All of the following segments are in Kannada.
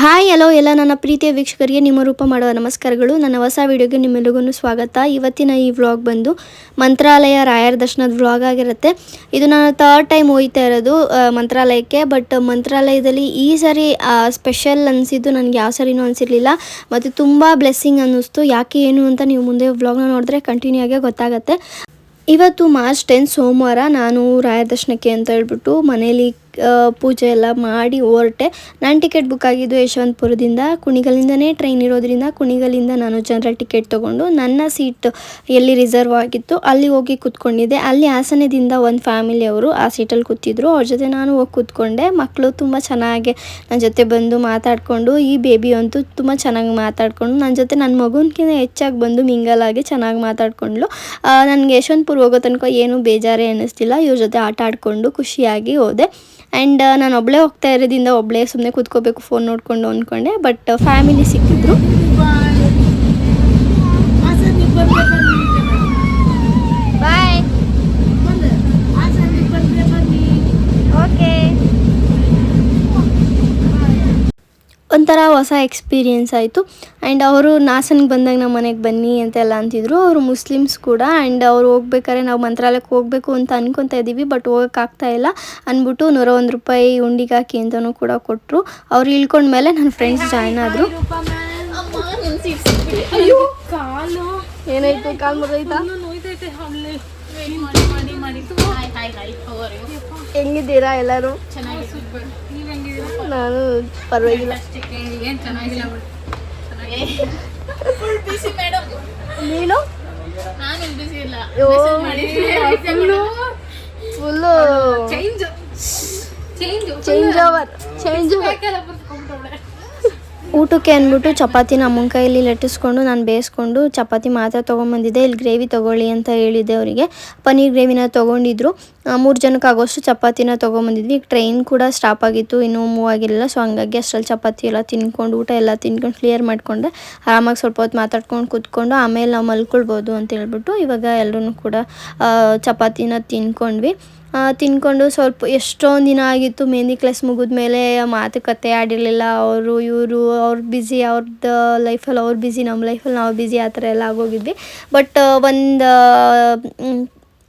ಹಾಯ್, ಹಲೋ ಎಲ್ಲ ನನ್ನ ಪ್ರೀತಿಯ ವೀಕ್ಷಕರಿಗೆ ನಿಮ್ಮ ರೂಪ ಮಾಡುವ ನಮಸ್ಕಾರಗಳು. ನನ್ನ ಹೊಸ ವಿಡಿಯೋಗೆ ನಿಮ್ಮೆಲ್ಲರಿಗೂ ಸ್ವಾಗತ. ಇವತ್ತಿನ ಈ ವ್ಲಾಗ್ ಬಂದು ಮಂತ್ರಾಲಯ ರಾಯರ ದರ್ಶನದ ವ್ಲಾಗ್ ಆಗಿರುತ್ತೆ. ಇದು ನಾನು ಥರ್ಡ್ ಟೈಮ್ ಹೋಗ್ತಾ ಇರೋದು ಮಂತ್ರಾಲಯಕ್ಕೆ. ಬಟ್ ಮಂತ್ರಾಲಯದಲ್ಲಿ ಈ ಸರಿ ಸ್ಪೆಷಲ್ ಅನಿಸಿದ್ದು ನನಗೆ ಯಾವ ಸರಿನೂ ಅನಿಸಿರಲಿಲ್ಲ. ಮತ್ತು ತುಂಬ ಬ್ಲೆಸ್ಸಿಂಗ್ ಅನ್ನಿಸ್ತು. ಯಾಕೆ ಏನು ಅಂತ ನೀವು ಮುಂದೆ ವ್ಲಾಗ್ನ ನೋಡಿದ್ರೆ ಕಂಟಿನ್ಯೂ ಆಗಿ ಗೊತ್ತಾಗುತ್ತೆ. ಇವತ್ತು ಮಾರ್ಚ್ ಟೆನ್ ಸೋಮವಾರ ನಾನು ರಾಯರ ದರ್ಶನಕ್ಕೆ ಅಂತ ಹೇಳ್ಬಿಟ್ಟು ಮನೇಲಿ ಪೂಜೆ ಎಲ್ಲ ಮಾಡಿ ಹೊರಟೆ. ನಾನು ಟಿಕೆಟ್ ಬುಕ್ ಆಗಿದ್ದು ಯಶವಂತಪುರದಿಂದ, ಕುಣಿಗಲಿಂದನೇ ಟ್ರೈನ್ ಇರೋದ್ರಿಂದ ಕುಣಿಗಲಿಂದ ನಾನು ಜನರಲ್ ಟಿಕೆಟ್ ತೊಗೊಂಡು ನನ್ನ ಸೀಟ್ ಎಲ್ಲಿ ರಿಸರ್ವ್ ಆಗಿತ್ತು ಅಲ್ಲಿ ಹೋಗಿ ಕೂತ್ಕೊಂಡಿದ್ದೆ. ಅಲ್ಲಿ ಹಾಸನದಿಂದ ಒಂದು ಫ್ಯಾಮಿಲಿ ಅವರು ಆ ಸೀಟಲ್ಲಿ ಕೂತಿದ್ರು. ಅವ್ರ ಜೊತೆ ನಾನು ಹೋಗಿ ಕೂತ್ಕೊಂಡೆ. ಮಕ್ಕಳು ತುಂಬ ಚೆನ್ನಾಗಿ ನನ್ನ ಜೊತೆ ಬಂದು ಮಾತಾಡಿಕೊಂಡು, ಈ ಬೇಬಿ ಅಂತೂ ತುಂಬ ಚೆನ್ನಾಗಿ ಮಾತಾಡಿಕೊಂಡು ನನ್ನ ಜೊತೆ ನನ್ನ ಮಗುನ್ಕಿಂತ ಹೆಚ್ಚಾಗಿ ಬಂದು ಮಿಂಗಲಾಗಿ ಚೆನ್ನಾಗಿ ಮಾತಾಡಿಕೊಂಡ್ಲು ನನಗೆ ಯಶವಂತಪುರ ಹೋಗೋ ತನಕ ಏನೂ ಬೇಜಾರೇ ಅನ್ನಿಸ್ತಿಲ್ಲ. ಇವ್ರ ಜೊತೆ ಆಟ ಆಡಿಕೊಂಡು ಖುಷಿಯಾಗಿ ಹೋದೆ. ಆ್ಯಂಡ್ ನಾನು ಒಬ್ಬಳೇ ಹೋಗ್ತಾ ಇರೋದ್ರಿಂದ ಒಬ್ಬಳೇ ಸುಮ್ಮನೆ ಕೂತ್ಕೋಬೇಕು ಫೋನ್ ನೋಡಿಕೊಂಡು ಅಂದ್ಕೊಂಡೆ ಬಟ್ ಫ್ಯಾಮಿಲಿ ಸಿಕ್ಕಿದ್ರು. ಒಂಥರ ಹೊಸ ಎಕ್ಸ್ಪೀರಿಯೆನ್ಸ್ ಆಯಿತು. ಆ್ಯಂಡ್ ಅವರು ನಾಸನ್ಗೆ ಬಂದಾಗ ನಮ್ಮ ಮನೆಗೆ ಬನ್ನಿ ಅಂತೆಲ್ಲ ಅಂತಿದ್ರು. ಅವರು ಮುಸ್ಲಿಮ್ಸ್ ಕೂಡ ಆ್ಯಂಡ್ ಅವ್ರು ಹೋಗ್ಬೇಕಾದ್ರೆ ನಾವು ಮಂತ್ರಾಲಯಕ್ಕೆ ಹೋಗಬೇಕು ಅಂತ ಅನ್ಕೊತಾ ಇದ್ದೀವಿ ಬಟ್ ಹೋಗೋಕ್ಕಾಗ್ತಾ ಇಲ್ಲ ಅಂದ್ಬಿಟ್ಟು ನೂರ ಒಂದು ರೂಪಾಯಿ ಉಂಡಿಗೆ ಹಾಕಿ ಅಂತಲೂ ಕೂಡ ಕೊಟ್ಟರು ಅವ್ರು ಇಳ್ಕೊಂಡ್ಮೇಲೆ ನನ್ನ ಫ್ರೆಂಡ್ಸ್ ಜಾಯ್ನ್ ಆದರು. ಏನಾಯ್ತು? ಕಾಲ್ ಮುರಿದೈತಾ ಹೆಂಗಿದ್ದೀರಾ ಎಲ್ಲರೂ? ಹೆಂಗಿದ್ದೀರಾ ನಾನು ಪರವಾಗಿಲ್ಲ. ನೀನು? Full change over change over ಊಟಕ್ಕೆ ಅಂದ್ಬಿಟ್ಟು ಚಪಾತಿನ ಅಮ್ಮನ ಕೈಯಲ್ಲಿ ಲಟ್ಟಿಸ್ಕೊಂಡು ನಾನು ಬೇಯಿಸ್ಕೊಂಡು ಚಪಾತಿ ಮಾತ್ರ ತೊಗೊಂಬಂದಿದ್ದೆ. ಇಲ್ಲಿ ಗ್ರೇವಿ ತೊಗೊಳ್ಳಿ ಅಂತ ಹೇಳಿದ್ದೆ ಅವರಿಗೆ. ಪನ್ನೀರ್ ಗ್ರೇವಿನ ತೊಗೊಂಡಿದ್ರು. ಮೂರು ಜನಕ್ಕೆ ಆಗೋಷ್ಟು ಚಪಾತಿನ ತೊಗೊಂಬಂದಿದ್ವಿ. ಈಗ ಟ್ರೈನ್ ಕೂಡ ಸ್ಟಾಪ್ ಆಗಿತ್ತು, ಇನ್ನೂ ಮೂವ್ ಆಗಿರಲಿಲ್ಲ. ಸೊ ಹಂಗಾಗಿ ಅಷ್ಟರಲ್ಲಿ ಚಪಾತಿ ಎಲ್ಲ ತಿನ್ಕೊಂಡು, ಊಟ ಎಲ್ಲ ತಿನ್ಕೊಂಡು ಕ್ಲಿಯರ್ ಮಾಡಿಕೊಂಡೆ. ಆರಾಮಾಗಿ ಸ್ವಲ್ಪ ಹೊತ್ತು ಮಾತಾಡ್ಕೊಂಡು ಕೂತ್ಕೊಂಡು, ಆಮೇಲೆ ನಾವು ಮಲ್ಕೊಳ್ಬೋದು ಅಂತ ಹೇಳ್ಬಿಟ್ಟು ಇವಾಗ ಎಲ್ಲರೂ ಕೂಡ ಚಪಾತಿನ ತಿನ್ಕೊಂಡ್ವಿ. ಆ, ತಿನ್ಕೊಂಡು ಸ್ವಲ್ಪ ಎಷ್ಟೊಂದು ದಿನ ಆಗಿತ್ತು ಮೆಹಂದಿ ಕ್ಲಾಸ್ ಮುಗಿದ ಮೇಲೆ ಮಾತುಕತೆ ಆಡಿರಲಿಲ್ಲ. ಅವರು ಇವರು ಅವ್ರು ಬಿಸಿ ಅವ್ರದ್ದು ಲೈಫಲ್ಲಿ ಅವ್ರು ಬಿಸಿ ನಮ್ಮ ಲೈಫಲ್ಲಿ ನಾವು ಬಿಸಿ ಆ ಥರ ಎಲ್ಲ ಆಗೋಗಿದ್ವಿ. ಬಟ್ ಒಂದು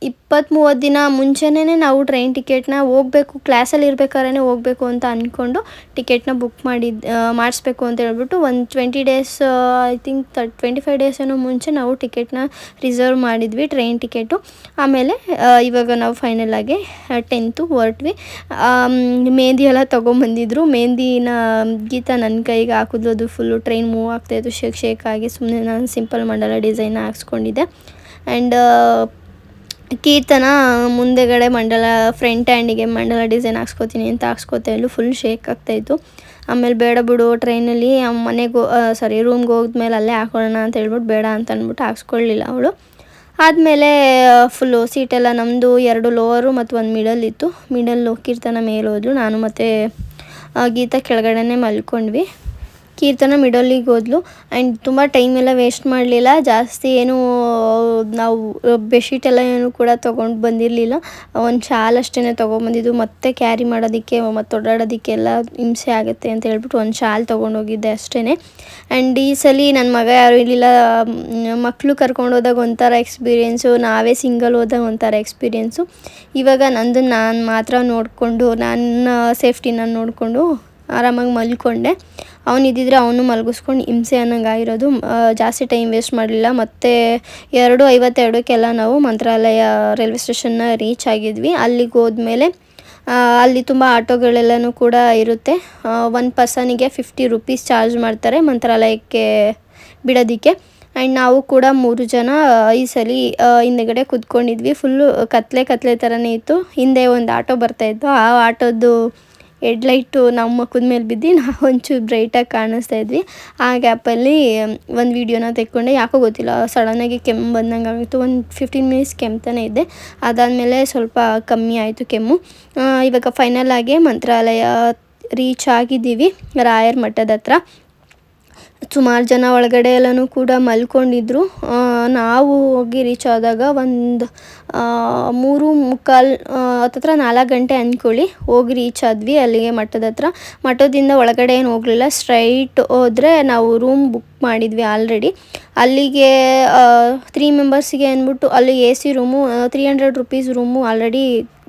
ಇಪ್ಪತ್ತು ಮೂವತ್ತು ದಿನ ಮುಂಚೆನೇ ನಾವು ಟ್ರೈನ್ ಟಿಕೆಟ್ನ ಹೋಗಬೇಕು, ಕ್ಲಾಸಲ್ಲಿ ಇರ್ಬೇಕಾದ್ರೆ ಹೋಗಬೇಕು ಅಂತ ಅಂದ್ಕೊಂಡು ಟಿಕೆಟ್ನ ಬುಕ್ ಮಾಡಿದ್ದು ಮಾಡಿಸ್ಬೇಕು ಅಂತ ಹೇಳ್ಬಿಟ್ಟು ಒಂದು twenty days I think thirty twenty five days ಏನೋ ಮುಂಚೆ ನಾವು ಟಿಕೆಟ್ನ ರಿಸರ್ವ್ ಮಾಡಿದ್ವಿ ಟ್ರೈನ್ ಟಿಕೆಟು. ಆಮೇಲೆ ಇವಾಗ ನಾವು ಫೈನಲ್ ಆಗಿ ಟೆಂತು ಹೊರಟ್ವಿ. ಮೆಹಂದಿ ಎಲ್ಲ ತೊಗೊಂಬಂದಿದ್ರು. ಮೆಹಂದಿನ ಗೀತ ನನ್ನ ಕೈಗೆ ಹಾಕಿದ್ಲು ಅದು ಫುಲ್ಲು ಟ್ರೈನ್ ಮೂವ್ ಆಗ್ತಾಯಿತ್ತು ಶೇಕ್ ಶೇಕ್ ಆಗಿ ಸುಮ್ಮನೆ ನಾನು ಸಿಂಪಲ್ ಮಂಡಲ ಡಿಸೈನ್ ಹಾಕ್ಸ್ಕೊಂಡಿದ್ದೆ. ಆ್ಯಂಡ್ ಕೀರ್ತನ ಮುಂದೆಗಡೆ ಮಂಡಲ ಫ್ರಂಟ್ ಹ್ಯಾಂಡಿಗೆ ಮಂಡಲ ಡಿಸೈನ್ ಹಾಕ್ಸ್ಕೊತೀನಿ ಅಂತ ಹಾಕ್ಸ್ಕೊತಾ ಇದ್ಲು. ಫುಲ್ ಶೇಕ್ ಆಗ್ತಾಯಿತ್ತು ಆಮೇಲೆ ಬೇಡ ಬಿಡು ಟ್ರೈನಲ್ಲಿ ಮನೆಗೆ ಸಾರಿ ರೂಮ್ಗೆ ಹೋದ್ಮೇಲೆ ಅಲ್ಲೇ ಹಾಕೊಳ್ಳೋಣ ಅಂತ ಹೇಳ್ಬಿಟ್ಟು ಬೇಡ ಅಂತ ಅಂದ್ಬಿಟ್ಟು ಹಾಕ್ಸ್ಕೊಳ್ಳಿಲ್ಲ ಅವಳು. ಆದಮೇಲೆ ಫುಲ್ಲು ಸೀಟೆಲ್ಲ ನಮ್ಮದು ಎರಡು ಲೋವರು ಮತ್ತು ಒಂದು ಮಿಡಲ್ ಇತ್ತು. ಮಿಡಲ್ಲು ಕೀರ್ತನ ಮೇಲೆ ಹೋದ್ಲು. ನಾನು ಮತ್ತು ಗೀತ ಕೆಳಗಡೆನೇ ಮಲ್ಕೊಂಡ್ವಿ. ಕೀರ್ತನ ಮಿಡಲಿಗೆ ಹೋದ್ಲು. ಆ್ಯಂಡ್ ತುಂಬ ಟೈಮ್ ಎಲ್ಲ ವೇಸ್ಟ್ ಮಾಡಲಿಲ್ಲ. ಜಾಸ್ತಿ ಏನು, ನಾವು ಬೆಡ್ಶೀಟ್ ಎಲ್ಲ ಏನು ಕೂಡ ತೊಗೊಂಡು ಬಂದಿರಲಿಲ್ಲ. ಒಂದು ಶಾಲ್ ಅಷ್ಟೇ ತೊಗೊಂಬಂದಿದ್ದು ಮತ್ತೆ ಕ್ಯಾರಿ ಮಾಡೋದಕ್ಕೆ, ಮತ್ತು ಓಡಾಡೋದಕ್ಕೆಲ್ಲ ಹಿಂಸೆ ಆಗುತ್ತೆ ಅಂತ ಹೇಳ್ಬಿಟ್ಟು ಒಂದು ಶಾಲ್ ತೊಗೊಂಡೋಗಿದ್ದೆ ಅಷ್ಟೇ ಆ್ಯಂಡ್ ಈ ಸಲ ನನ್ನ ಮಗ ಯಾರು ಇರಲಿಲ್ಲ. ಮಕ್ಕಳು ಕರ್ಕೊಂಡು ಹೋದಾಗ ಒಂಥರ ಎಕ್ಸ್ಪೀರಿಯೆನ್ಸು ನಾವೇ ಸಿಂಗಲ್ ಹೋದಾಗ ಒಂಥರ ಎಕ್ಸ್ಪೀರಿಯೆನ್ಸು ಇವಾಗ ನಂದು ನಾನು ಮಾತ್ರ ನೋಡಿಕೊಂಡು, ನನ್ನ ಸೇಫ್ಟಿನ ನೋಡಿಕೊಂಡು ಆರಾಮಾಗಿ ಮಲ್ಕೊಂಡೆ. ಅವನಿದ್ದಿದ್ರೆ ಅವನು ಮಲಗಿಸ್ಕೊಂಡು ಹಿಂಸೆ ಅನ್ನಂಗೆ ಆಗಿರೋದು. ಜಾಸ್ತಿ ಟೈಮ್ ವೇಸ್ಟ್ ಮಾಡಲಿಲ್ಲ. ಮತ್ತು ಎರಡು ಐವತ್ತೆರಡಕ್ಕೆಲ್ಲ ನಾವು ಮಂತ್ರಾಲಯ ರೈಲ್ವೆ ಸ್ಟೇಷನ್ನ ರೀಚ್ ಆಗಿದ್ವಿ. ಅಲ್ಲಿಗೆ ಹೋದ್ಮೇಲೆ ಅಲ್ಲಿ ತುಂಬ ಆಟೋಗಳೆಲ್ಲನೂ ಕೂಡ ಇರುತ್ತೆ. ಒನ್ ಪರ್ಸನಿಗೆ ಫಿಫ್ಟಿ ರುಪೀಸ್ ಚಾರ್ಜ್ ಮಾಡ್ತಾರೆ ಮಂತ್ರಾಲಯಕ್ಕೆ ಬಿಡೋದಕ್ಕೆ. ಆ್ಯಂಡ್ ನಾವು ಕೂಡ ಮೂರು ಜನ ಈ ಸಲ ಹಿಂದೆಗಡೆ ಕುತ್ಕೊಂಡಿದ್ವಿ. ಫುಲ್ಲು ಕತ್ಲೆ ಕತ್ಲೆ ಥರನೇ ಇತ್ತು. ಹಿಂದೆ ಒಂದು ಆಟೋ ಬರ್ತಾಯಿತ್ತು ಆ ಆಟೋದು ಹೆಡ್ಲೈಟು ನಮ್ಮ ಮುಖದ ಮೇಲೆ ಬಿದ್ದು ನಾವು ಒಂಚೂರು ಬ್ರೈಟಾಗಿ ಕಾಣಿಸ್ತಾ ಇದ್ವಿ. ಆ ಗ್ಯಾಪಲ್ಲಿ ಒಂದು ವೀಡಿಯೋನ ತೆಕ್ಕೊಂಡೆ. ಯಾಕೋ ಗೊತ್ತಿಲ್ಲ ಸಡನ್ನಾಗಿ ಕೆಮ್ಮು ಬಂದಂಗೆ ಆಗಿತ್ತು ಒಂದು ಫಿಫ್ಟೀನ್ ಮಿನಿಟ್ಸ್ ಕೆಮ್ತಾನೇ ಇದ್ದೆ ಅದಾದಮೇಲೆ ಸ್ವಲ್ಪ ಕಮ್ಮಿ ಆಯಿತು ಕೆಮ್ಮು. ಇವಾಗ ಫೈನಲ್ ಆಗಿ ಮಂತ್ರಾಲಯ ರೀಚ್ ಆಗಿದ್ದೀವಿ, ರಾಯರ್ ಮಠದ ಹತ್ರ. ಸುಮಾರು ಜನ ಒಳಗಡೆ ಎಲ್ಲನೂ ಕೂಡ ಮಲ್ಕೊಂಡಿದ್ರು. ನಾವು ಹೋಗಿ ರೀಚ್ ಆದಾಗ ಒಂದು ಮೂರು ಮುಕ್ಕಾಲು ಹತ್ತತ್ರ ನಾಲ್ಕು ಗಂಟೆ ಅಂದ್ಕೊಳ್ಳಿ ಹೋಗಿ ರೀಚ್ ಆದ್ವಿ ಅಲ್ಲಿಗೆ ಮಠದ ಹತ್ರ. ಮಠದಿಂದ ಒಳಗಡೆ ಏನು ಹೋಗಲಿಲ್ಲ ಸ್ಟ್ರೈಟ್ ಹೋದರೆ ನಾವು ರೂಮ್ ಬುಕ್ ಮಾಡಿದ್ವಿ ಆಲ್ರೆಡಿ ಅಲ್ಲಿಗೆ ತ್ರೀ ಮೆಂಬರ್ಸಿಗೆ ಅಂದ್ಬಿಟ್ಟು ಅಲ್ಲಿ A C room three hundred rupees room already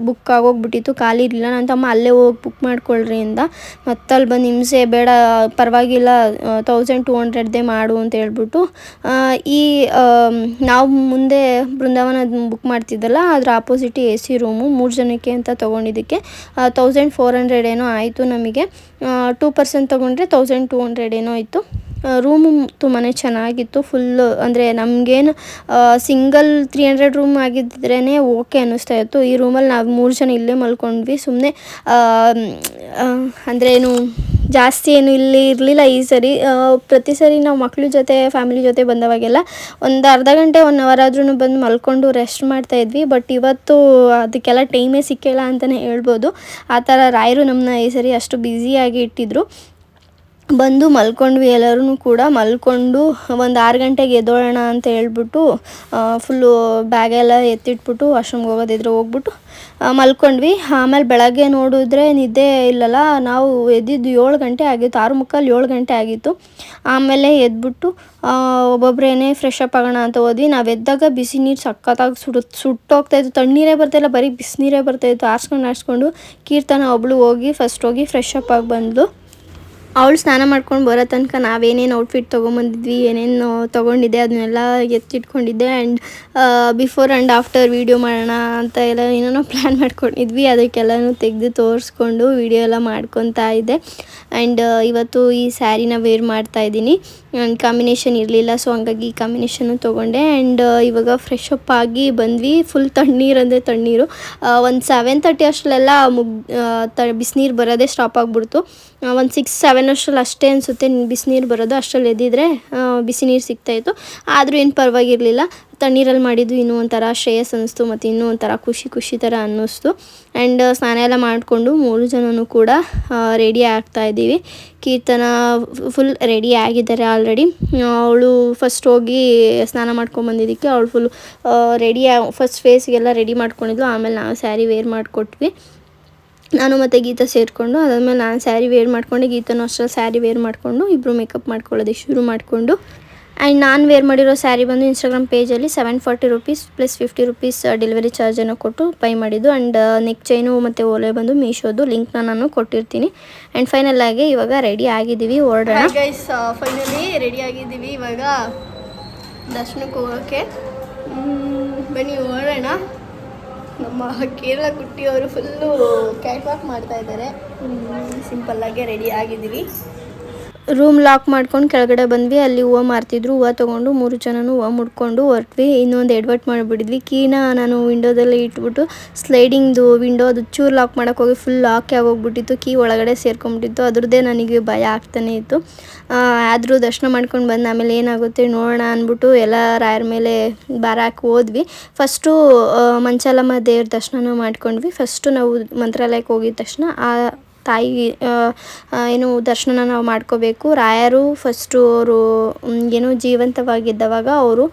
book ಆಗೋಗ್ಬಿಟ್ಟಿತ್ತು. ಖಾಲಿ ಇರಲಿಲ್ಲ. ನನ್ನ ತಮ್ಮ ಅಲ್ಲೇ ಹೋಗಿ ಬುಕ್ ಮಾಡ್ಕೊಳ್ರಿ ಅಂದ. ಮತ್ತೆ ಅಲ್ಲಿ ಬಂದು ಹಿಂಸೆ, ಬೇಡ, ಪರವಾಗಿಲ್ಲ ತೌಸಂಡ್ ಟು ಹಂಡ್ರೆಡ್ದೇ ಮಾಡು ಅಂತ ಹೇಳ್ಬಿಟ್ಟು ಈ ನಾವು ಮುಂದೆ ಬೃಂದಾವನ ಬುಕ್ ಮಾಡ್ತಿದ್ದಲ್ಲ, ಅದರ ಆಪೋಸಿಟ್ ಎ ಸಿ ರೂಮು ಮೂರು ಜನಕ್ಕೆ ಅಂತ ತೊಗೊಂಡಿದ್ದಕ್ಕೆ ತೌಸಂಡ್ ಫೋರ್ ಹಂಡ್ರೆಡ್ ಏನೋ ಆಯಿತು ನಮಗೆ. ಟೂ ಪರ್ಸೆಂಟ್ ತೊಗೊಂಡ್ರೆ ತೌಸಂಡ್ ಟೂ ಹಂಡ್ರೆಡ್ ಏನೋ ಇತ್ತು. ರೂಮು ತುಂಬಾ ಚೆನ್ನಾಗಿತ್ತು. ಫುಲ್ಲು ಅಂದರೆ ನಮಗೇನು ಸಿಂಗಲ್ ತ್ರೀ ಹಂಡ್ರೆಡ್ ರೂಮ್ ಆಗಿದ್ರೇ ಓಕೆ ಅನ್ನಿಸ್ತಾ ಇತ್ತು. ಈ ರೂಮಲ್ಲಿ ನಾವು ಮೂರು ಜನ ಇಲ್ಲೇ ಮಲ್ಕೊಂಡ್ವಿ. ಸುಮ್ಮನೆ ಅಂದರೆ ಏನು ಜಾಸ್ತಿ ಏನು ಇಲ್ಲಿ ಇರಲಿಲ್ಲ ಈ ಸರಿ. ಪ್ರತಿ ಸರಿ ನಾವು ಮಕ್ಳ ಜೊತೆ ಫ್ಯಾಮಿಲಿ ಜೊತೆ ಬಂದವಾಗೆಲ್ಲ ಒಂದು ಅರ್ಧ ಗಂಟೆ ಒನ್ ಅವರ್ ಆದ್ರೂ ಬಂದು ಮಲ್ಕೊಂಡು ರೆಸ್ಟ್ ಮಾಡ್ತಾ ಇದ್ವಿ. ಬಟ್ ಇವತ್ತು ಅದಕ್ಕೆಲ್ಲ ಟೈಮೇ ಸಿಕ್ಕಿಲ್ಲ ಅಂತಲೇ ಹೇಳ್ಬೋದು. ಆ ಥರ ರಾಯರು ನಮ್ಮನ್ನ ಈ ಸರಿ ಅಷ್ಟು ಬ್ಯುಸಿಯಾಗಿ ಇಟ್ಟಿದ್ರು. ಬಂದು ಮಲ್ಕೊಂಡ್ವಿ ಎಲ್ಲರೂ ಕೂಡ. ಮಲ್ಕೊಂಡು ಒಂದು ಆರು ಗಂಟೆಗೆ ಎದ್ದೋಳೋಣ ಅಂತ ಹೇಳ್ಬಿಟ್ಟು ಫುಲ್ಲು ಬ್ಯಾಗೆಲ್ಲ ಎತ್ತಿಟ್ಬಿಟ್ಟು ವಾಶ್ರೂಮ್ಗೆ ಹೋಗೋದಿದ್ರೆ ಹೋಗ್ಬಿಟ್ಟು ಮಲ್ಕೊಂಡ್ವಿ. ಆಮೇಲೆ ಬೆಳಗ್ಗೆ ನೋಡಿದ್ರೆ ನಿದ್ದೆ ಇಲ್ಲಲ್ಲ, ನಾವು ಎದ್ದಿದ್ದು ಏಳು ಗಂಟೆ ಆಗಿತ್ತು, ಆರು ಮುಕ್ಕಾಲು ಏಳು ಗಂಟೆ ಆಗಿತ್ತು. ಆಮೇಲೆ ಎದ್ಬಿಟ್ಟು ಒಬ್ಬೊಬ್ಬರೇನೇ ಫ್ರೆಶ್ ಅಪ್ ಆಗೋಣ ಅಂತ ಹೋದ್ವಿ. ನಾವು ಎದ್ದಾಗ ಬಿಸಿ ನೀರು ಸಖತ್ತಾಗಿ ಸುಡು ಸುಟ್ಟೋಗ್ತಾಯಿತ್ತು ತಣ್ಣೀರೇ ಬರ್ತಾಯಿಲ್ಲ ಬರೀ ಬಿಸಿನೀರೇ ಬರ್ತಾಯಿತ್ತು ಆರಿಸ್ಕೊಂಡು ಆರಿಸ್ಕೊಂಡು ಕೀರ್ತನ ಒಬ್ಳು ಹೋಗಿ ಫಸ್ಟ್ ಹೋಗಿ ಫ್ರೆಶ್ ಅಪ್ ಆಗಿ ಬಂದ್ಲು. ಅವಳು ಸ್ನಾನ ಮಾಡ್ಕೊಂಡು ಬರೋ ತನಕ ನಾವೇನೇನು ಔಟ್ಫಿಟ್ ತೊಗೊಂಬಂದಿದ್ವಿ, ಏನೇನು ತೊಗೊಂಡಿದ್ದೆ ಅದನ್ನೆಲ್ಲ ಎತ್ತಿಟ್ಕೊಂಡಿದ್ದೆ and before and after video ಮಾಡೋಣ ಅಂತ ಎಲ್ಲ ಏನೇನೋ ಪ್ಲ್ಯಾನ್ ಮಾಡ್ಕೊಂಡಿದ್ವಿ, ಅದಕ್ಕೆಲ್ಲನೂ ತೆಗೆದು ತೋರಿಸ್ಕೊಂಡು ವೀಡಿಯೋ ಎಲ್ಲ ಮಾಡ್ಕೊತಾ ಇದ್ದೆ. ಆ್ಯಂಡ್ ಇವತ್ತು ಈ ಸ್ಯಾರಿನ ವೇರ್ ಮಾಡ್ತಾ ಇದ್ದೀನಿ. ಆ್ಯಂಡ್ ಕಾಂಬಿನೇಷನ್ ಇರಲಿಲ್ಲ ಸೊ ಹಂಗಾಗಿ ಈ ಕಾಂಬಿನೇಷನ್ನು ತೊಗೊಂಡೆ. ಆ್ಯಂಡ್ ಇವಾಗ ಫ್ರೆಶ್ ಅಪ್ ಆಗಿ ಬಂದ್ವಿ ಫುಲ್ ತಣ್ಣೀರು ಅಂದರೆ ತಣ್ಣೀರು. ಒಂದು ಸೆವೆನ್ ತರ್ಟಿ ಅಷ್ಟಲ್ಲೆಲ್ಲ ಮುಗ್ ತ, ಬಿಸಿನೀರು ಬರೋದೇ ಸ್ಟಾಪ್ ಆಗಿಬಿಡ್ತು. ಒಂದು ಸಿಕ್ಸ್ ಸೆವೆನ್ ಅಷ್ಟರಲ್ಲಿ ಅಷ್ಟೇ ಅನಿಸುತ್ತೆ. ಬಿಸಿನೀರು ಬರೋದು ಅಷ್ಟರಲ್ಲಿ ಎದ್ದಿದ್ರೆ ಬಿಸಿ ನೀರು ಸಿಗ್ತಾಯಿತ್ತು ಆದರೂ ಏನು ಪರವಾಗಿರಲಿಲ್ಲ. ತಣ್ಣೀರಲ್ಲಿ ಮಾಡಿದ್ದು ಇನ್ನೂ ಒಂಥರ ಶ್ರೇಯಸ್ ಅನ್ನಿಸ್ತು ಮತ್ತು ಇನ್ನೂ ಒಂಥರ ಖುಷಿ ಖುಷಿ ಥರ ಅನ್ನಿಸ್ತು. ಆ್ಯಂಡ್ ಸ್ನಾನ ಎಲ್ಲ ಮಾಡಿಕೊಂಡು ಮೂರು ಜನನೂ ಕೂಡ ರೆಡಿ ಆಗ್ತಾ ಇದ್ದೀವಿ. ಕೀರ್ತನ ಫುಲ್ ರೆಡಿ ಆಗಿದ್ದಾರೆ ಆಲ್ರೆಡಿ ಅವಳು ಫಸ್ಟ್ ಹೋಗಿ ಸ್ನಾನ ಮಾಡ್ಕೊಂಬಂದಿದ್ದಕ್ಕೆ ಅವಳು ಫುಲ್ ರೆಡಿ ಫಸ್ಟ್ ಫೇಸ್ಗೆಲ್ಲ ರೆಡಿ ಮಾಡ್ಕೊಂಡಿದ್ಲು. ಆಮೇಲೆ ನಾವು ಸ್ಯಾರಿ ವೇರ್ ಮಾಡಿಕೊಟ್ವಿ. ನಾನು ಮತ್ತು ಗೀತಾ ಸೇರಿಕೊಂಡು, ಅದಾದಮೇಲೆ ನಾನು ಸ್ಯಾರಿ ವೇರ್ ಮಾಡ್ಕೊಂಡು, ಗೀತನೂ ಅಷ್ಟರ ಸ್ಯಾರಿ ವೇರ್ ಮಾಡಿಕೊಂಡು ಇಬ್ಬರು ಮೇಕಪ್ ಮಾಡ್ಕೊಳ್ಳೋದಕ್ಕೆ ಶುರು ಮಾಡಿಕೊಂಡು ಆ್ಯಂಡ್ ನಾನು ವೇರ್ ಮಾಡಿರೋ ಸ್ಯಾರಿ ಬಂದು Instagram ಪೇಜಲ್ಲಿ seven forty rupees plus fifty rupees delivery ಚಾರ್ಜನ್ನು ಕೊಟ್ಟು ಪೈ ಮಾಡಿದ್ದು ಆ್ಯಂಡ್ ನೆಕ್ ಚೈನು ಮತ್ತು ಓಲೆ ಬಂದು ಮೀಶೋದು ಲಿಂಕ್ನ ನಾನು ಕೊಟ್ಟಿರ್ತೀನಿ. ಆ್ಯಂಡ್ ಫೈನಲ್ ಆಗಿ ಇವಾಗ ರೆಡಿ ಆಗಿದ್ದೀವಿ ಹೊರಡೋಣ ಗೈಸ್ ಫೈನಲಿ ರೆಡಿ ಆಗಿದ್ದೀವಿ ಇವಾಗ. ದರ್ಶನಕ್ಕೆ ಹೋಗೋಕ್ಕೆ. ಬನ್ನಿ ಹೊರಡೋಣ ನಮ್ಮ ಕೇರಳ ಕುಟ್ಟಿಯವರು ಫುಲ್ಲು ಕ್ಯಾಟ್ ವಾಕ್ ಮಾಡ್ತಾ ಇದ್ದಾರೆ. ಸಿಂಪಲ್ಲಾಗೆ ರೆಡಿ ಆಗಿದ್ದೀವಿ. ರೂಮ್ ಲಾಕ್ ಮಾಡ್ಕೊಂಡು ಕೆಳಗಡೆ ಬಂದ್ವಿ. ಅಲ್ಲಿ ಹೂವು ಮಾರ್ತಿದ್ರು. ಹೂವು ತೊಗೊಂಡು ಮೂರು ಜನನೂ ಹೂವು ಮುಡ್ಕೊಂಡು ಹೊರಟ್ವಿ. ಇನ್ನೊಂದು ಎಡ್ವರ್ಟ್ ಮಾಡಿಬಿಟ್ಟಿದ್ವಿ ಕೀನ ನಾನು ವಿಂಡೋದಲ್ಲಿ ಇಟ್ಬಿಟ್ಟು ಸ್ಲೈಡಿಂಗ್ದು ವಿಂಡೋ ಅದು ಚೂರು ಲಾಕ್ ಮಾಡೋಕೆ ಹೋಗಿ ಫುಲ್ ಲಾಕ್ ಆಗೋಗ್ಬಿಟ್ಟಿತ್ತು ಕೀ ಒಳಗಡೆ ಸೇರ್ಕೊಂಡ್ಬಿಟ್ಟಿತ್ತು. ಅದ್ರದ್ದೇ ನನಗೆ ಭಯ ಆಗ್ತಾನೆ ಇತ್ತು. ಆದರೂ ದರ್ಶನ ಮಾಡ್ಕೊಂಡು ಬಂದು ಆಮೇಲೆ ಏನಾಗುತ್ತೆ ನೋಡೋಣ ಅಂದ್ಬಿಟ್ಟು ಎಲ್ಲ ರಾಯರ ಮೇಲೆ ಹಾಕಿ ಹೋದ್ವಿ. ಫಸ್ಟು ಮಂಚಾಲಮ್ಮ ದೇವ್ರ ದರ್ಶನ ಮಾಡ್ಕೊಂಡ್ವಿ. ಫಸ್ಟು ನಾವು ಮಂತ್ರಾಲಯಕ್ಕೆ ಹೋಗಿದ ತಕ್ಷಣ ಆ ತಾಯಿ ಏನು ದರ್ಶನ ನಾವು ಮಾಡ್ಕೋಬೇಕು. ರಾಯರು ಫಸ್ಟು ಅವರು ಏನು ಜೀವಂತವಾಗಿದ್ದವಾಗ ಅವರು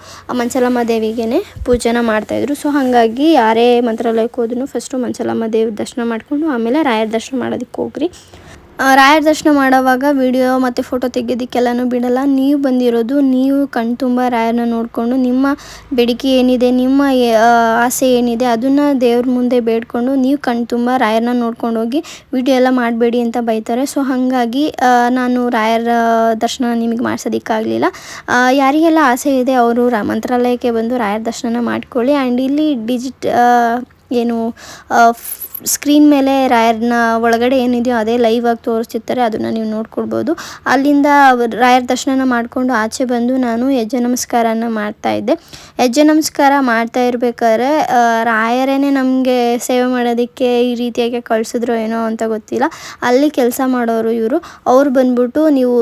ಮಂಚಲಮ್ಮ ದೇವಿಗೆ ಪೂಜೆನ ಮಾಡ್ತಾಯಿದ್ರು ಸೊ ಹಾಗಾಗಿ ಯಾರೇ ಮಂತ್ರಾಲಯಕ್ಕೆ ಹೋದ್ರು ಫಸ್ಟು ಮಂಚಲಮ್ಮ ದೇವ್ರ ದರ್ಶನ ಮಾಡಿಕೊಂಡು ಆಮೇಲೆ ರಾಯರ ದರ್ಶನ ಮಾಡೋದಕ್ಕೆ ಹೋಗ್ರಿ. ರಾಯರ ದರ್ಶನ ಮಾಡೋವಾಗ ವಿಡಿಯೋ ಮತ್ತು ಫೋಟೋ ತೆಗೆಯೋದಕ್ಕೆಲ್ಲನೂ ಬಿಡಲ್ಲ. ನೀವು ಬಂದಿರೋದು, ನೀವು ಕಣ್ತುಂಬ ರಾಯರನ್ನ ನೋಡಿಕೊಂಡು ನಿಮ್ಮ ಬೇಡಿಕೆ ಏನಿದೆ, ನಿಮ್ಮ ಆಸೆ ಏನಿದೆ ಅದನ್ನು ದೇವ್ರ ಮುಂದೆ ಬೇಡ್ಕೊಂಡು ನೀವು ಕಣ್ತುಂಬ ರಾಯರನ್ನ ನೋಡ್ಕೊಂಡು ಹೋಗಿ ವಿಡಿಯೋ ಎಲ್ಲ ಮಾಡಬೇಡಿ ಅಂತ ಬೈತಾರೆ. ಸೊ ಹಾಗಾಗಿ ನಾನು ರಾಯರ ದರ್ಶನ ನಿಮಗೆ ಮಾಡಿಸೋದಕ್ಕಾಗಲಿಲ್ಲ. ಯಾರಿಗೆಲ್ಲ ಆಸೆ ಇದೆ ಅವರು ಮಂತ್ರಾಲಯಕ್ಕೆ ಬಂದು ರಾಯರ ದರ್ಶನ ಮಾಡ್ಕೊಳ್ಳಿ. ಆ್ಯಂಡ್ ಇಲ್ಲಿ ಡಿಜಿಟ್ ಏನು ಸ್ಕ್ರೀನ್ ಮೇಲೆ ರಾಯರ್ನ ಒಳಗಡೆ ಏನಿದೆಯೋ ಅದೇ ಲೈವ್ ಆಗಿ ತೋರಿಸ್ತಿರ್ತಾರೆ, ಅದನ್ನು ನೀವು ನೋಡ್ಕೊಳ್ಬೋದು. ಅಲ್ಲಿಂದ ರಾಯರ್ ದರ್ಶನ ಮಾಡಿಕೊಂಡು ಆಚೆ ಬಂದು ನಾನು ಹೆಜ್ಜೆ ನಮಸ್ಕಾರನ ಮಾಡ್ತಾ ಇದ್ದೆ. ಹೆಜ್ಜೆ ನಮಸ್ಕಾರ ಮಾಡ್ತಾ ಇರ್ಬೇಕಾದ್ರೆ ರಾಯರೇ ರಾಯರೇನೆ ನಮಗೆ ಸೇವೆ ಮಾಡೋದಕ್ಕೆ ಈ ರೀತಿಯಾಗಿ ಕಳಿಸಿದ್ರು ಏನೋ ಅಂತ ಗೊತ್ತಿಲ್ಲ. ಅಲ್ಲಿ ಕೆಲಸ ಮಾಡೋರು ಇವರು. ಅವ್ರು ಬಂದ್ಬಿಟ್ಟು ನೀವು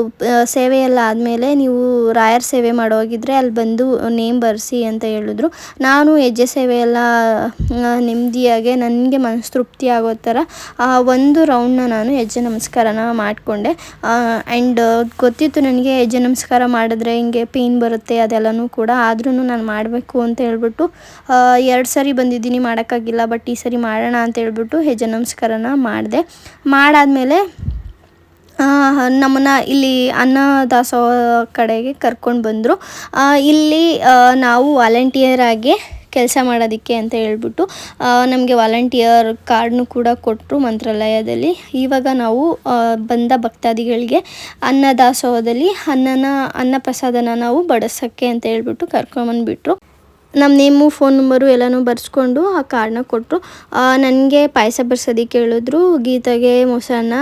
ಸೇವೆ ಎಲ್ಲ ಆದಮೇಲೆ ನೀವು ರಾಯರ ಸೇವೆ ಮಾಡೋಗಿದ್ರೆ ಅಲ್ಲಿ ಬಂದು ನೇಮ್ ಬರೆಸಿ ಅಂತ ಹೇಳಿದ್ರು. ನಾನು ಹೆಜ್ಜೆ ಸೇವೆ ಎಲ್ಲ ನೆಮ್ಮದಿಯಾಗೆ ನನಗೆ ಮನಸ್ತೃಪ್ತಿ ತೃಪ್ತಿ ಆಗೋ ಥರ ಆ, ಒಂದು ರೌಂಡ್ನ ನಾನು ಹೆಜ್ಜೆ ನಮಸ್ಕಾರನ ಮಾಡಿಕೊಂಡೆ. ಆ್ಯಂಡ್ ಗೊತ್ತಿತ್ತು ನನಗೆ ಹೆಜ್ಜೆ ನಮಸ್ಕಾರ ಮಾಡಿದ್ರೆ ಹಿಂಗೆ ಪೇಯ್ನ್ ಬರುತ್ತೆ ಅದೆಲ್ಲನೂ ಕೂಡ. ಆದ್ರೂ ನಾನು ಮಾಡಬೇಕು ಅಂತ ಹೇಳ್ಬಿಟ್ಟು ಎರಡು ಸರಿ ಬಂದಿದ್ದೀನಿ ಮಾಡೋಕ್ಕಾಗಿಲ್ಲ ಬಟ್ ಈ ಸರಿ ಮಾಡೋಣ ಅಂತ ಹೇಳ್ಬಿಟ್ಟು ಹೆಜ್ಜೆ ನಮಸ್ಕಾರನ ಮಾಡಿದೆ. ಮಾಡಾದಮೇಲೆ ನಮ್ಮನ್ನು ಇಲ್ಲಿ ಅನ್ನ ದಾಸೋಹ ಕಡೆಗೆ ಕರ್ಕೊಂಡು ಬಂದರು. ಇಲ್ಲಿ ನಾವು ವಾಲಂಟಿಯರ್ ಆಗಿ ಕೆಲಸ ಮಾಡೋದಕ್ಕೆ ಅಂತ ಹೇಳ್ಬಿಟ್ಟು ನಮಗೆ ವಾಲಂಟಿಯರ್ ಕಾರ್ಡ್ನು ಕೂಡ ಕೊಟ್ಟರು ಮಂತ್ರಾಲಯದಲ್ಲಿ. ಇವಾಗ ನಾವು ಬಂದ ಭಕ್ತಾದಿಗಳಿಗೆ ಅನ್ನ ದಾಸೋಹದಲ್ಲಿ ಅನ್ನನ ಅನ್ನ ಪ್ರಸಾದನ ನಾವು ಬಡಿಸೋಕ್ಕೆ ಅಂತ ಹೇಳ್ಬಿಟ್ಟು ಕರ್ಕೊಂಬಂದುಬಿಟ್ರು. ನಮ್ಮ ನೇಮು, ಫೋನ್ ನಂಬರು ಎಲ್ಲನೂ ಬರೆಸ್ಕೊಂಡು ಆ ಕಾರ್ಡನ್ನ ಕೊಟ್ಟರು ನನಗೆ ಪಾಯಸ ಬರ್ಸೋದಕ್ಕೆ ಹೇಳಿದ್ರು ಗೀತೆಗೆ ಮೊಸರನ್ನ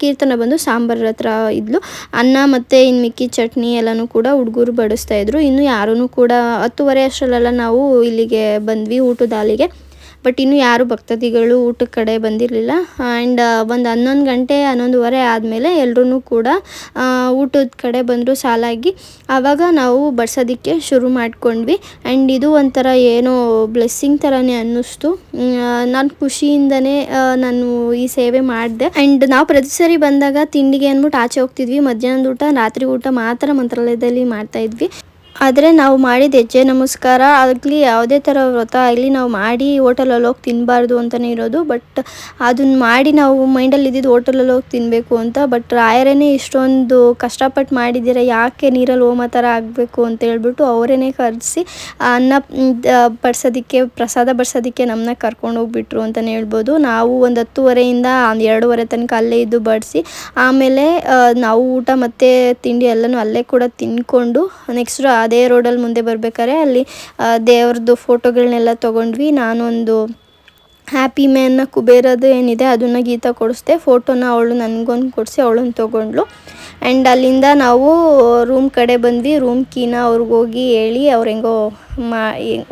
ಕೀರ್ತನ ಬಂದು ಸಾಂಬಾರ್ ಹತ್ರ ಇದ್ಲು. ಅನ್ನ ಮತ್ತು ಇನ್ನು ಮಿಕ್ಕಿ ಚಟ್ನಿ ಎಲ್ಲನೂ ಕೂಡ ಹುಡುಗರು ಬಡಿಸ್ತಾಯಿದ್ರು ಇನ್ನು ಯಾರೂ ಕೂಡ ಹತ್ತುವರೆ ಅಷ್ಟರಲ್ಲೆಲ್ಲ ನಾವು ಇಲ್ಲಿಗೆ ಬಂದ್ವಿ ಊಟದ ಹಾಲಿಗೆ. ಬಟ್ ಇನ್ನೂ ಯಾರು ಭಕ್ತಾದಿಗಳು ಊಟದ ಕಡೆ ಬಂದಿರಲಿಲ್ಲ. ಆ್ಯಂಡ್ ಒಂದು ಹನ್ನೊಂದು ಗಂಟೆ, ಹನ್ನೊಂದುವರೆ ಆದಮೇಲೆ ಎಲ್ಲರೂ ಕೂಡ ಊಟದ ಕಡೆ ಬಂದರು ಸಾಲಾಗಿ. ಆವಾಗ ನಾವು ಬಡ್ಸೋದಕ್ಕೆ ಶುರು ಮಾಡಿಕೊಂಡ್ವಿ. ಆ್ಯಂಡ್ ಇದು ಒಂಥರ ಏನೋ ಬ್ಲೆಸ್ಸಿಂಗ್ ಥರನೇ ಅನ್ನಿಸ್ತು. ನಾನು ಖುಷಿಯಿಂದನೇ ನಾನು ಈ ಸೇವೆ ಮಾಡಿದೆ. ಆ್ಯಂಡ್ ನಾವು ಪ್ರತಿ ಸರಿ ಬಂದಾಗ ತಿಂಡಿಗೆ ಅಂದ್ಬಿಟ್ಟು ಆಚೆ ಹೋಗ್ತಿದ್ವಿ. ಮಧ್ಯಾಹ್ನದ ಊಟ, ರಾತ್ರಿ ಊಟ ಮಾತ್ರ ಮಂತ್ರಾಲಯದಲ್ಲಿ ಮಾಡ್ತಾಯಿದ್ವಿ ಆದರೆ ನಾವು ಮಾಡಿದ ಹೆಜ್ಜೆ ನಮಸ್ಕಾರ. ಆಗಲಿ ಯಾವುದೇ ಥರ ವ್ರತ ಆಗಲಿ ನಾವು ಮಾಡಿ ಹೋಟೆಲಲ್ಲಿ ಹೋಗಿ ತಿನ್ನಬಾರ್ದು ಅಂತಲೇ ಇರೋದು. ಬಟ್ ಅದನ್ನ ಮಾಡಿ ನಾವು ಮೈಂಡಲ್ಲಿ ಇದ್ದಿದ್ದು ಹೋಟೆಲಲ್ಲಿ ಹೋಗಿ ತಿನ್ನಬೇಕು ಅಂತ. ಬಟ್ ರಾಯರೇ ಇಷ್ಟೊಂದು ಕಷ್ಟಪಟ್ಟು ಮಾಡಿದ್ದೀರ? ಯಾಕೆ ನೀರಲ್ಲಿ ಹೋಮ ಥರ ಆಗಬೇಕು ಅಂತ ಹೇಳ್ಬಿಟ್ಟು ಅವರೇ ಕರೆಸಿ ಅನ್ನ ಬಡಿಸೋದಕ್ಕೆ, ಪ್ರಸಾದ ಬಡಿಸೋದಕ್ಕೆ ನಮ್ಮನ್ನ ಕರ್ಕೊಂಡು ಹೋಗ್ಬಿಟ್ರು ಅಂತಲೇ ಹೇಳ್ಬೋದು. ನಾವು ಒಂದು ಹತ್ತುವರೆಯಿಂದ ಒಂದು ಎರಡೂವರೆ ತನಕ ಅಲ್ಲೇ ಇದ್ದು ಬಡಿಸಿ, ಆಮೇಲೆ ನಾವು ಊಟ ಮತ್ತು ತಿಂಡಿ ಎಲ್ಲನೂ ಅಲ್ಲೇ ಕೂಡ ತಿನ್ಕೊಂಡು ನೆಕ್ಸ್ಟ್ ಅದೇ ರೋಡಲ್ಲಿ ಮುಂದೆ ಬರ್ಬೇಕಾದ್ರೆ ಅಲ್ಲಿ ದೇವ್ರದ್ದು ಫೋಟೋಗಳನ್ನೆಲ್ಲ ತೊಗೊಂಡ್ವಿ. ನಾನೊಂದು ಹ್ಯಾಪಿ ಮ್ಯಾನ್ನ ಕುಬೇರದು ಏನಿದೆ, ಅದನ್ನು ಗೀತಾ ಕೊಡಿಸ್ದೆ. ಫೋಟೋನ ಅವಳು ನನಗೊಂದು ಕೊಡಿಸಿ, ಅವಳನ್ನು ತೊಗೊಂಡ್ಳು. ಆ್ಯಂಡ್ ಅಲ್ಲಿಂದ ನಾವು ರೂಮ್ ಕಡೆ ಬಂದ್ವಿ. ರೂಮ್ ಕೀನ ಅವ್ರಿಗೆ ಹೋಗಿ ಹೇಳಿ ಅವ್ರು ಹೆಂಗೋ ಮಾ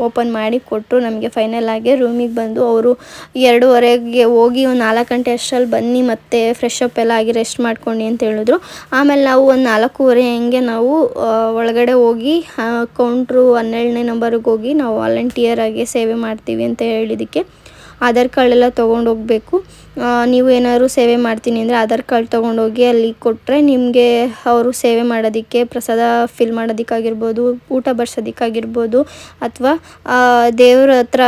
ಓಪನ್ ಮಾಡಿ ಕೊಟ್ಟರು ನಮಗೆ ಫೈನಲ್ ಆಗಿ ರೂಮಿಗೆ ಬಂದು ಅವರು ಎರಡೂವರೆಗೆ ಹೋಗಿ ಒಂದು ನಾಲ್ಕು ಗಂಟೆ ಅಷ್ಟರಲ್ಲಿ ಬನ್ನಿ ಮತ್ತೆ ಫ್ರೆಶ್ ಅಪ್ ಎಲ್ಲ ಆಗಿ ರೆಸ್ಟ್ ಮಾಡ್ಕೊಂಡು ಅಂತ ಹೇಳಿದ್ರು. ಆಮೇಲೆ ನಾವು ಒಂದು ನಾಲ್ಕೂವರೆ ಹಂಗೆ ನಾವು ಒಳಗಡೆ ಹೋಗಿ ಕೌಂಟ್ರು ಹನ್ನೆರಡನೇ ನಂಬರ್ಗೆ ಹೋಗಿ ನಾವು ವಾಲಂಟಿಯರ್ ಆಗಿ ಸೇವೆ ಮಾಡ್ತೀವಿ ಅಂತ ಹೇಳಿದ್ದಕ್ಕೆ ಆಧಾರ್ ಕಾರ್ಡೆಲ್ಲ ತೊಗೊಂಡು ಹೋಗಬೇಕು. ನೀವು ಏನಾದ್ರು ಸೇವೆ ಮಾಡ್ತೀನಿ ಅಂದರೆ ಆಧಾರ್ ಕಾರ್ಡ್ ತೊಗೊಂಡೋಗಿ ಅಲ್ಲಿ ಕೊಟ್ಟರೆ ನಿಮಗೆ ಅವರು ಸೇವೆ ಮಾಡೋದಕ್ಕೆ ಪ್ರಸಾದ ಫಿಲ್ ಮಾಡೋದಕ್ಕಾಗಿರ್ಬೋದು, ಊಟ ಬಡ್ಸೋದಕ್ಕಾಗಿರ್ಬೋದು ಅಥವಾ ದೇವ್ರ ಹತ್ರ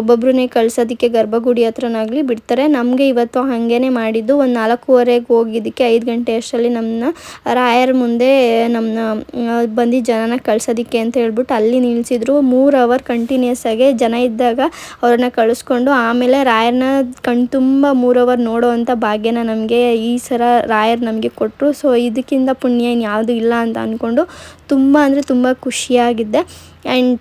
ಒಬ್ಬೊಬ್ಬರನ್ನೇ ಕಳ್ಸೋದಕ್ಕೆ ಗರ್ಭಗುಡಿ ಹತ್ರನಾಗಲಿ ಬಿಡ್ತಾರೆ. ನಮಗೆ ಇವತ್ತು ಹಾಗೇ ಮಾಡಿದ್ದು. ಒಂದು ನಾಲ್ಕೂವರೆಗೆ ಹೋಗಿದ್ದಕ್ಕೆ ಐದು ಗಂಟೆ ಅಷ್ಟರಲ್ಲಿ ನಮ್ಮನ್ನ ರಾಯರ ಮುಂದೆ ನಮ್ಮನ್ನ ಬಂದು ಜನನ ಕಳ್ಸೋದಕ್ಕೆ ಅಂತ ಹೇಳ್ಬಿಟ್ಟು ಅಲ್ಲಿ ನಿಲ್ಲಿಸಿದ್ರು ಮೂರು ಅವರ್ ಕಂಟಿನ್ಯೂಸ್ ಆಗಿ ಜನ ಇದ್ದಾಗ ಅವ್ರನ್ನ ಕಳಿಸ್ಕೊಂಡು ಆಮೇಲೆ ರಾಯರನ್ನ ಕಣ್ತುಂಬ ಮೂರು ಅವರ್ ನೋಡೋ ಅಂಥ ಭಾಗ್ಯನ ನಮಗೆ ಈ ಸಲ ರಾಯರು ನಮಗೆ ಕೊಟ್ಟರು ಸೊ ಇದಕ್ಕಿಂತ ಪುಣ್ಯ ಇನ್ಯಾವುದು ಯಾವುದೂ ಇಲ್ಲ ಅಂತ ಅಂದ್ಕೊಂಡು ತುಂಬ ಅಂದರೆ ತುಂಬ ಖುಷಿಯಾಗಿದ್ದೆ. ಆ್ಯಂಡ್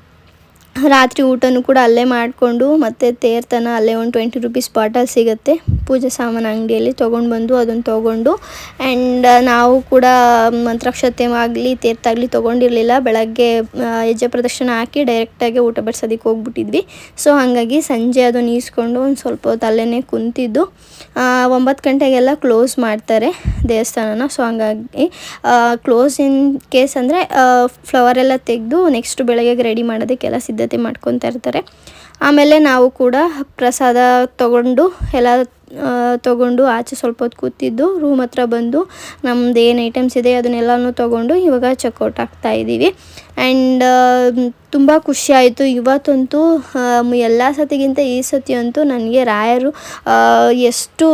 ರಾತ್ರಿ ಊಟನೂ ಕೂಡ ಅಲ್ಲೇ ಮಾಡಿಕೊಂಡು ಮತ್ತು ತೇರ್ತನ ಅಲ್ಲೇ ಒಂದು ಟ್ವೆಂಟಿ ರುಪೀಸ್ ಬಾಟಲ್ ಸಿಗುತ್ತೆ. ಪೂಜೆ ಸಾಮಾನು ಅಂಗಡಿಯಲ್ಲಿ ತೊಗೊಂಡು ಬಂದು ಅದನ್ನು ತೊಗೊಂಡು ಆ್ಯಂಡ್ ನಾವು ಕೂಡ ಮಂತ್ರಾಕ್ಷತೆ ಆಗಲಿ ತೇರ್ತಾಗಲಿ ತೊಗೊಂಡಿರಲಿಲ್ಲ. ಬೆಳಗ್ಗೆ ಹೆಜ್ಜೆ ಪ್ರದಕ್ಷಿಣ ಹಾಕಿ ಡೈರೆಕ್ಟಾಗಿ ಊಟ ಬಡಿಸೋದಕ್ಕೆ ಹೋಗ್ಬಿಟ್ಟಿದ್ವಿ. ಸೊ ಹಾಗಾಗಿ ಸಂಜೆ ಅದನ್ನು ಈಸ್ಕೊಂಡು ಒಂದು ಸ್ವಲ್ಪ ಹೊತ್ತು ಕುಂತಿದ್ದು. ಒಂಬತ್ತು ಗಂಟೆಗೆಲ್ಲ ಕ್ಲೋಸ್ ಮಾಡ್ತಾರೆ ದೇವಸ್ಥಾನನ. ಸೊ ಹಂಗಾಗಿ ಕ್ಲೋಸ್ ಇನ್ ಕೇಸ್ ಅಂದರೆ ಫ್ಲವರ್ ಎಲ್ಲ ತೆಗೆದು ನೆಕ್ಸ್ಟ್ ಬೆಳಗ್ಗೆ ರೆಡಿ ಮಾಡೋದಕ್ಕೆಲ್ಲ ಸಿದ್ಧತೆ ಮಾಡ್ಕೊತಾ ಇರ್ತಾರೆ. ಆಮೇಲೆ ನಾವು ಕೂಡ ಪ್ರಸಾದ ತಗೊಂಡು ಎಲ್ಲ ತಗೊಂಡು ಆಚೆ ಸ್ವಲ್ಪ ಹೊತ್ತು ಕೂತಿದ್ದು, ರೂಮ್ ಹತ್ರ ಬಂದು ನಮ್ದು ಏನು ಐಟಮ್ಸ್ ಇದೆ ಅದನ್ನೆಲ್ಲನೂ ತೊಗೊಂಡು ಇವಾಗ ಚೆಕ್ಔಟ್ ಆಗ್ತಾ ಇದ್ದೀವಿ. ಆ್ಯಂಡ್ ತುಂಬ ಖುಷಿ ಆಯಿತು. ಇವತ್ತಂತೂ ಎಲ್ಲ ಸತಿಗಿಂತ ಈ ಸತಿ ಅಂತೂ ನನಗೆ ರಾಯರು ಎಷ್ಟು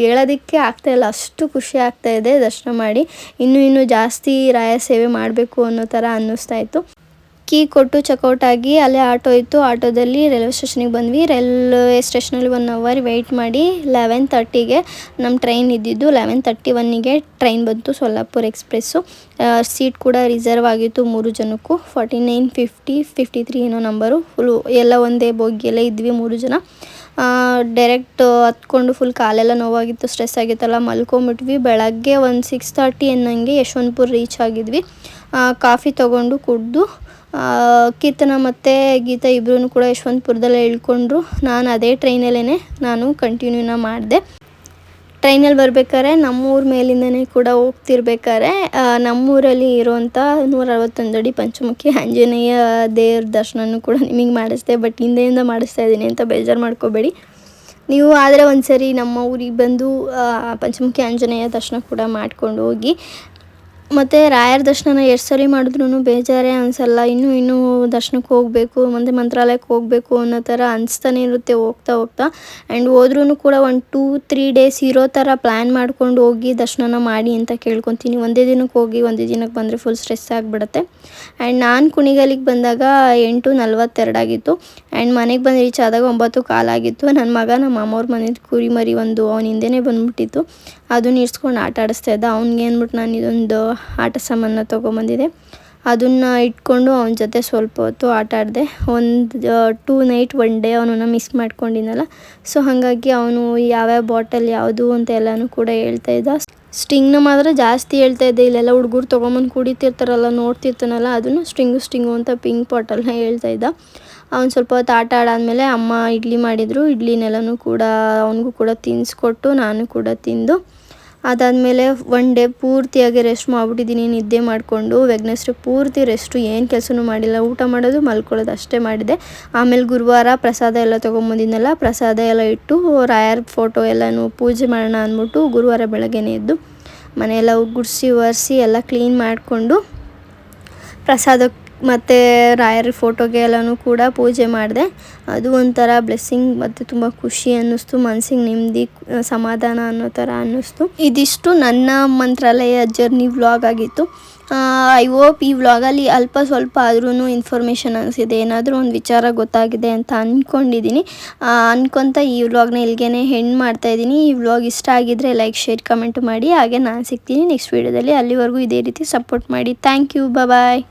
ಹೇಳೋದಕ್ಕೆ ಆಗ್ತಾಯಿಲ್ಲ ಅಷ್ಟು ಖುಷಿ ಆಗ್ತಾ ಇದೆ ದರ್ಶನ ಮಾಡಿ. ಇನ್ನೂ ಇನ್ನೂ ಜಾಸ್ತಿ ರಾಯ ಸೇವೆ ಮಾಡಬೇಕು ಅನ್ನೋ ಥರ ಅನ್ನಿಸ್ತಾ ಇತ್ತು. ಕೀ ಕೊಟ್ಟು ಚೆಕ್ಔಟ್ ಆಗಿ ಅಲ್ಲೇ ಆಟೋ ಇತ್ತು. ಆಟೋದಲ್ಲಿ ರೈಲ್ವೆ ಸ್ಟೇಷನಿಗೆ ಬಂದ್ವಿ. ರೈಲ್ವೆ ಸ್ಟೇಷನಲ್ಲಿ ಒನ್ ಅವರ್ ವೆಯ್ಟ್ ಮಾಡಿ ಲೆವೆನ್ ತರ್ಟಿಗೆ ನಮ್ಮ ಟ್ರೈನ್ ಇದ್ದಿದ್ದು. ಲೆವೆನ್ ತರ್ಟಿ ಒನ್ನಿಗೆ ಟ್ರೈನ್ ಬಂತು ಸೊಲ್ಲಾಪುರ್ ಎಕ್ಸ್ಪ್ರೆಸ್ಸು ಸೀಟ್ ಕೂಡ ರಿಸರ್ವ್ ಆಗಿತ್ತು ಮೂರು ಜನಕ್ಕೂ. Forty nine fifty fifty three ಏನೋ ನಂಬರು ಫುಲ್ಲು ಎಲ್ಲ ಒಂದೇ ಬೋಗಿಯಲ್ಲೇ ಇದ್ವಿ ಮೂರು ಜನ. ಡೈರೆಕ್ಟ್ ಹತ್ಕೊಂಡು ಫುಲ್ ಕಾಲೆಲ್ಲ ನೋವಾಗಿತ್ತು. ಸ್ಟ್ರೆಸ್ ಆಗಿತ್ತಲ್ಲ, ಮಲ್ಕೊಂಬಿಟ್ವಿ. ಬೆಳಗ್ಗೆ ಒಂದು ಸಿಕ್ಸ್ ತರ್ಟಿ ಅನ್ನಂಗೆ ಯಶವಂತಪುರ ರೀಚ್ ಆಗಿದ್ವಿ. ಕಾಫಿ ತೊಗೊಂಡು ಕುಡಿದು ಕೀರ್ತನ ಮತ್ತು ಗೀತಾ ಇಬ್ಬರೂ ಕೂಡ ಯಶವಂತಪುರದಲ್ಲೇ ಇಳ್ಕೊಂಡ್ರು ನಾನು ಅದೇ ಟ್ರೈನಲ್ಲೇ ನಾನು ಕಂಟಿನ್ಯೂನ ಮಾಡಿದೆ. ಟ್ರೈನಲ್ಲಿ ಬರ್ಬೇಕಾದ್ರೆ ನಮ್ಮೂರ ಮೇಲಿಂದನೇ ಕೂಡ ಹೋಗ್ತಿರ್ಬೇಕಾದ್ರೆ ನಮ್ಮೂರಲ್ಲಿ ಇರೋವಂಥ ನೂರ ಅರವತ್ತೊಂದು ಅಡಿ ಪಂಚಮುಖಿ ಆಂಜನೇಯ ದೇವ್ರ ದರ್ಶನನೂ ಕೂಡ ನಿಮಗೆ ಮಾಡಿಸ್ದೆ ಬಟ್ ಹಿಂದೆಯಿಂದ ಮಾಡಿಸ್ತಾ ಇದ್ದೀನಿ ಅಂತ ಬೇಜಾರು ಮಾಡ್ಕೋಬೇಡಿ. ನೀವು ಆದರೆ ಒಂದು ಸರಿ ನಮ್ಮ ಊರಿಗೆ ಬಂದು ಪಂಚಮುಖಿ ಆಂಜನೇಯ ದರ್ಶನ ಕೂಡ ಮಾಡ್ಕೊಂಡು ಹೋಗಿ ಮತ್ತು ರಾಯರ ದರ್ಶನ ಎಷ್ಟು ಸರಿ ಮಾಡಿದ್ರೂ ಬೇಜಾರೇ ಅನಿಸಲ್ಲ. ಇನ್ನೂ ಇನ್ನೂ ದರ್ಶನಕ್ಕೆ ಹೋಗಬೇಕು, ಮತ್ತು ಮಂತ್ರಾಲಯಕ್ಕೆ ಹೋಗಬೇಕು ಅನ್ನೋ ಥರ ಅನಿಸ್ತಾನೆ ಇರುತ್ತೆ ಹೋಗ್ತಾ ಹೋಗ್ತಾ. ಆ್ಯಂಡ್ ಹೋದ್ರೂ ಕೂಡ ಒಂದು ಟೂ ತ್ರೀ ಡೇಸ್ ಇರೋ ಥರ ಪ್ಲ್ಯಾನ್ ಮಾಡ್ಕೊಂಡು ಹೋಗಿ ದರ್ಶನನ ಮಾಡಿ ಅಂತ ಕೇಳ್ಕೊತೀನಿ. ಒಂದೇ ದಿನಕ್ಕೆ ಹೋಗಿ, ಒಂದೇ ದಿನಕ್ಕೆ ಬಂದರೆ ಫುಲ್ ಸ್ಟ್ರೆಸ್ ಆಗಿಬಿಡುತ್ತೆ. ಆ್ಯಂಡ್ ನಾನು ಕುಣಿಗಲಿಗೆ ಬಂದಾಗ ಎಂಟು ನಲ್ವತ್ತೆರಡಾಗಿತ್ತು ಆ್ಯಂಡ್ ಮನೆಗೆ ಬಂದು ರೀಚ್ ಆದಾಗ ಒಂಬತ್ತು ಕಾಲಾಗಿತ್ತು ನನ್ನ ಮಗ ನಮ್ಮ ಮಾಮವ್ರ ಮನೇದು ಕುರಿ ಮರಿ ಒಂದು ಅವನ ಬಂದ್ಬಿಟ್ಟಿತ್ತು. ಅದನ್ನ ಇರ್ಸ್ಕೊಂಡು ಆಟ ಆಡಿಸ್ತಾ ಇದ್ದ. ಅವ್ನಿಗೆ ಅಂದ್ಬಿಟ್ಟು ನಾನು ಇದೊಂದು ಆಟ ಸಾಮಾನ ತೊಗೊಂಬಂದಿದ್ದೆ ಅದನ್ನು ಇಟ್ಕೊಂಡು ಅವನ ಜೊತೆ ಸ್ವಲ್ಪ ಹೊತ್ತು ಆಟ ಆಡಿದೆ. ಒಂದು ಟೂ ನೈಟ್ ಒನ್ ಡೇ ಅವನನ್ನು ಮಿಸ್ ಮಾಡ್ಕೊಂಡಿದ್ನಲ್ಲ. ಸೊ ಹಾಗಾಗಿ ಅವನು ಯಾವ್ಯಾವ ಬಾಟಲ್ ಯಾವುದು ಅಂತ ಎಲ್ಲನೂ ಕೂಡ ಹೇಳ್ತಾ ಇದ್ದ. ಸ್ಟಿಂಗ್ನ ಮಾತ್ರ ಜಾಸ್ತಿ ಹೇಳ್ತಾ ಇದ್ದೆ. ಇಲ್ಲೆಲ್ಲ ಹುಡುಗರು ತೊಗೊಂಬಂದು ಕುಡಿತಿರ್ತಾರಲ್ಲ, ನೋಡ್ತಿರ್ತಾನಲ್ಲ, ಅದನ್ನು ಸ್ಟಿಂಗು ಸ್ಟಿಂಗು ಅಂತ ಪಿಂಕ್ ಬಾಟಲ್ನ ಹೇಳ್ತಾ ಇದ್ದ. ಅವ್ನು ಸ್ವಲ್ಪ ಹೊತ್ತು ಆಟ ಆಡಾದ್ಮೇಲೆ ಅಮ್ಮ ಇಡ್ಲಿ ಮಾಡಿದರು. ಇಡ್ಲಿನೆಲ್ಲನೂ ಕೂಡ ಅವನಿಗೂ ಕೂಡ ತಿನ್ನಿಸ್ಕೊಟ್ಟು ನಾನು ಕೂಡ ತಿಂದು. ಅದಾದಮೇಲೆ ಒನ್ ಡೇ ಪೂರ್ತಿಯಾಗಿ ರೆಸ್ಟ್ ಮಾಡಿಬಿಟ್ಟಿದ್ದೀನಿ, ನಿದ್ದೆ ಮಾಡಿಕೊಂಡು. ವೆಗ್ನೆಸ್ಡೇ ಪೂರ್ತಿ ರೆಸ್ಟು ಏನು ಕೆಲಸನೂ ಮಾಡಿಲ್ಲ. ಊಟ ಮಾಡೋದು ಮಲ್ಕೊಳ್ಳೋದು ಅಷ್ಟೇ ಮಾಡಿದೆ. ಆಮೇಲೆ ಗುರುವಾರ ಪ್ರಸಾದ ಎಲ್ಲ ತೊಗೊಂಬಂದಿದ್ನಲ್ಲ, ಪ್ರಸಾದ ಎಲ್ಲ ಇಟ್ಟು ರಾಯರ್ ಫೋಟೋ ಎಲ್ಲನೂ ಪೂಜೆ ಮಾಡೋಣ ಅಂದ್ಬಿಟ್ಟು ಗುರುವಾರ ಬೆಳಗ್ಗೆನೇ ಎದ್ದು ಮನೆಯೆಲ್ಲ ಗುಡಿಸಿ ಒರೆಸಿ ಎಲ್ಲ ಕ್ಲೀನ್ ಮಾಡಿಕೊಂಡು ಪ್ರಸಾದ ಮತ್ತು ರಾಯರ ಫೋಟೋಗೆ ಎಲ್ಲನೂ ಕೂಡ ಪೂಜೆ ಮಾಡಿದೆ. ಅದು ಒಂಥರ ಬ್ಲೆಸ್ಸಿಂಗ್ ಮತ್ತು ತುಂಬ ಖುಷಿ ಅನ್ನಿಸ್ತು, ಮನ್ಸಿಗೆ ನೆಮ್ಮದಿ, ಸಮಾಧಾನ ಅನ್ನೋ ಥರ ಅನ್ನಿಸ್ತು. ಇದಿಷ್ಟು ನನ್ನ ಮಂತ್ರಾಲಯ ಜರ್ನಿ ವ್ಲಾಗ್ ಆಗಿತ್ತು. ಐ ಹೋಪ್ ಈ ವ್ಲಾಗಲ್ಲಿ ಅಲ್ಪ ಸ್ವಲ್ಪ ಆದ್ರೂ ಇನ್ಫಾರ್ಮೇಷನ್ ಅನಿಸಿದೆ. ಏನಾದರೂ ಒಂದು ವಿಚಾರ ಗೊತ್ತಾಗಿದೆ ಅಂತ ಅಂದ್ಕೊಂಡಿದ್ದೀನಿ ಅನ್ಕೊತ ಈ ವ್ಲಾಗ್ನ ಇಲ್ಲಿಗೆ ಹೆಣ್ಣು ಮಾಡ್ತಾ ಇದ್ದೀನಿ ಈ ವ್ಲಾಗ್ ಇಷ್ಟ ಆಗಿದ್ರೆ ಲೈಕ್ ಶೇರ್ ಕಮೆಂಟ್ ಮಾಡಿ. ಹಾಗೆ ನಾನು ಸಿಗ್ತೀನಿ ನೆಕ್ಸ್ಟ್ ವೀಡಿಯೋದಲ್ಲಿ ಅಲ್ಲಿವರೆಗೂ ಇದೇ ರೀತಿ ಸಪೋರ್ಟ್ ಮಾಡಿ. Thank you bye